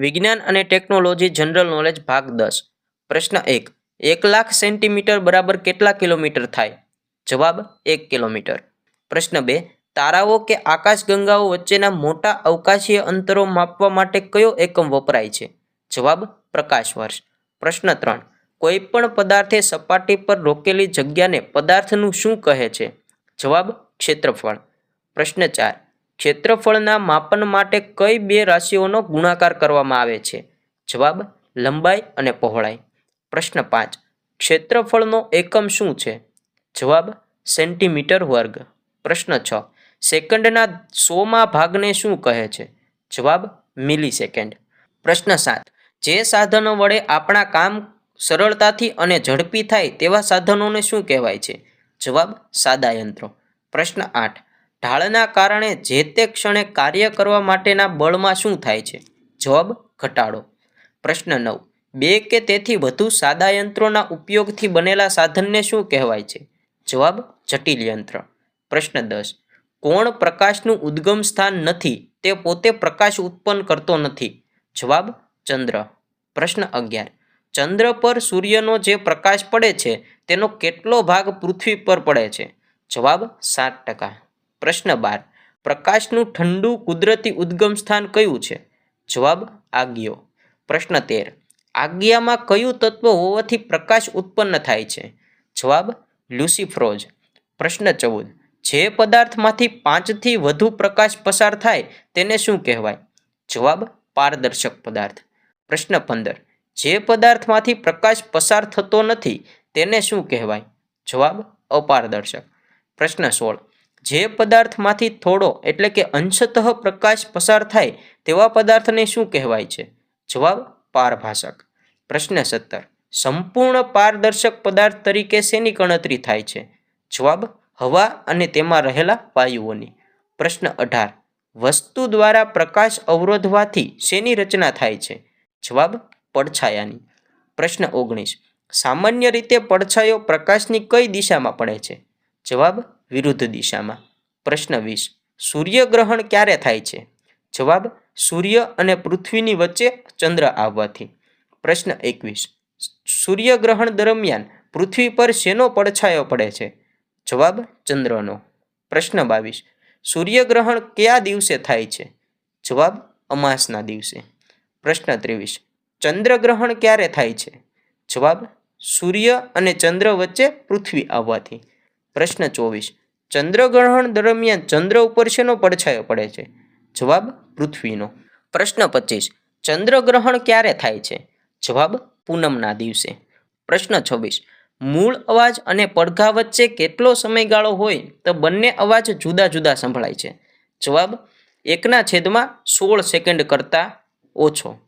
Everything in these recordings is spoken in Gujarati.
વિજ્ઞાન અને ટેકનોલોજી જનરલ નોલેજ ભાગ દસ. પ્રશ્ન એક એક લાખ સેન્ટીમીટર બરાબર કેટલા કિલોમીટર થાય? જવાબ, એક કિલોમીટર. પ્રશ્ન બે, તારાઓ કે આકાશગંગાઓ વચ્ચેના મોટા અવકાશીય અંતરો માપવા માટે કયો એકમ વપરાય છે? જવાબ, પ્રકાશ વર્ષ. પ્રશ્ન ત્રણ કોઈ પણ પદાર્થે સપાટી પર રોકેલી જગ્યાને પદાર્થનું શું કહે છે? જવાબ, ક્ષેત્રફળ. પ્રશ્ન ચાર ક્ષેત્રફળના માપન માટે કઈ બે રાશિઓનો ગુણાકાર કરવામાં આવે છે? જવાબ, લંબાઈ અને પહોળાઈ. પ્રશ્ન પાંચ, ક્ષેત્રફળનો એકમ શું છે? જવાબ, સેન્ટીમીટર વર્ગ. પ્રશ્ન છ, સેકન્ડના સોમાં ભાગને શું કહે છે? જવાબ મિલી સેકન્ડ પ્રશ્ન સાત, જે સાધનો વડે આપણા કામ સરળતાથી અને ઝડપી થાય તેવા સાધનોને શું કહેવાય છે? જવાબ, સાદા યંત્રો. પ્રશ્ન આઠ ઢાળના કારણે જે તે ક્ષણે કાર્ય કરવા માટેના બળમાં શું થાય છે? જવાબ, ઘટાડો. પ્રશ્ન નવ. બે કે તેથી વધુ સાદા યંત્રોના ઉપયોગથી બનેલા સાધનને શું કહેવાય છે? જવાબ, જટિલ યંત્ર. પ્રશ્ન દસ. કોણ પ્રકાશનું ઉદ્ગમ સ્થાન નથી, તે પોતે પ્રકાશ ઉત્પન્ન કરતો નથી? જવાબ, ચંદ્ર. પ્રશ્ન અગિયાર. ચંદ્ર પર સૂર્યનો જે પ્રકાશ પડે છે, તેનો કેટલો ભાગ પૃથ્વી પર પડે છે? જવાબ, સાત ટકા. પ્રશ્ન બાર. પ્રકાશનું ઠંડુ કુદરતી ઉદ્ગમ સ્થાન કયું છે? જવાબ આગિયો. પ્રશ્ન તેર. આજ્ઞામાં કયું તત્વ હોવાથી પ્રકાશ ઉત્પન્ન થાય છે? જવાબ લ્યુસીફ્રોઝ. પ્રશ્ન ચૌદ. જે પદાર્થમાંથી પાંચથી વધુ પ્રકાશ પસાર થાય તેને શું કહેવાય? જવાબ પારદર્શક પદાર્થ. પ્રશ્ન પંદર. જે પદાર્થમાંથી પ્રકાશ પસાર થતો નથી તેને શું કહેવાય? જવાબ અપારદર્શક. પ્રશ્ન સોળ. જે પદાર્થમાંથી થોડો, એટલે કે અંશતઃ પ્રકાશ પસાર થાય, તેવા પદાર્થને શું કહેવાય છે? જવાબ, પારભાષક. પ્રશ્ન સત્તર. સંપૂર્ણ પારદર્શક પદાર્થ તરીકે શેની ગણતરી થાય છે? જવાબ, હવા અને તેમાં રહેલા વાયુઓની. પ્રશ્ન અઢાર. વસ્તુ દ્વારા પ્રકાશ અવરોધવાથી શેની રચના થાય છે? જવાબ, પડછાયાની. પ્રશ્ન ઓગણીસ. સામાન્ય રીતે પડછાયો પ્રકાશની કઈ દિશામાં પડે છે? જવાબ વિરુદ્ધ દિશામાં. પ્રશ્ન વીસ. સૂર્યગ્રહણ ક્યારે થાય છે? જવાબ, સૂર્ય અને પૃથ્વીની વચ્ચે ચંદ્ર આવવાથી. પ્રશ્ન એકવીસ. સૂર્યગ્રહણ દરમિયાન પૃથ્વી પર શેનો પડછાયો પડે છે? જવાબ, ચંદ્રનો. પ્રશ્ન બાવીસ. સૂર્યગ્રહણ કયા દિવસે થાય છે? જવાબ, અમાસના દિવસે. પ્રશ્ન ત્રેવીસ. ચંદ્રગ્રહણ ક્યારે થાય છે? જવાબ, સૂર્ય અને ચંદ્ર વચ્ચે પૃથ્વી આવવાથી. પ્રશ્ન ચોવીસ. ચંદ્રગ્રહણ દરમિયાન ચંદ્ર ઉપર શેનો પડછાયો પડે છે? જવાબ પૃથ્વીનો. પ્રશ્ન પચીસ. ચંદ્રગ્રહણ ક્યારે થાય છે? જવાબ પૂનમના દિવસે. પ્રશ્ન છવ્વીસ. મૂળ અવાજ અને પડઘા વચ્ચે કેટલો સમયગાળો હોય તો બંને અવાજ જુદા જુદા સંભળાય છે? જવાબ એકના છેદમાં સોળ સેકન્ડ કરતાં ઓછો.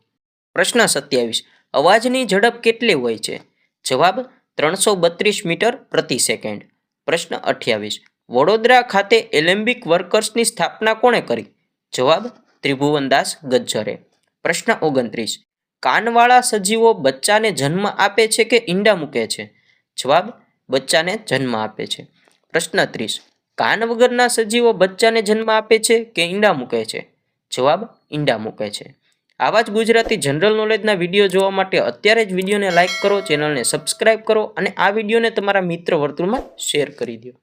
પ્રશ્ન સત્યાવીસ. અવાજની ઝડપ કેટલી હોય છે? જવાબ ત્રણસો બત્રીસ મીટર પ્રતિ સેકન્ડ. પ્રશ્ન અઠ્યાવીસ. વડોદરા ખાતે એલેમ્બિક વર્કર્સની સ્થાપના કોણે કરી? જવાબ ત્રિભુવનદાસ ગજ્જરે. પ્રશ્ન ઓગણત્રીસ. કાનવાળા સજીવો બચ્ચાને જન્મ આપે છે કે ઈંડા મૂકે છે? જવાબ બચ્ચાને જન્મ આપે છે. પ્રશ્ન ત્રીસ. કાન વગરના સજીવો બચ્ચાને જન્મ આપે છે કે ઈંડા મૂકે છે? જવાબ ઈંડા મૂકે છે. આવા જ ગુજરાતી જનરલ નોલેજના વીડિયો જોવા માટે અત્યારે જ વિડીયોને લાઇક કરો, ચેનલને સબસ્ક્રાઇબ કરો અને આ વિડીયોને તમારા મિત્ર વર્તુળમાં શેર કરી દો.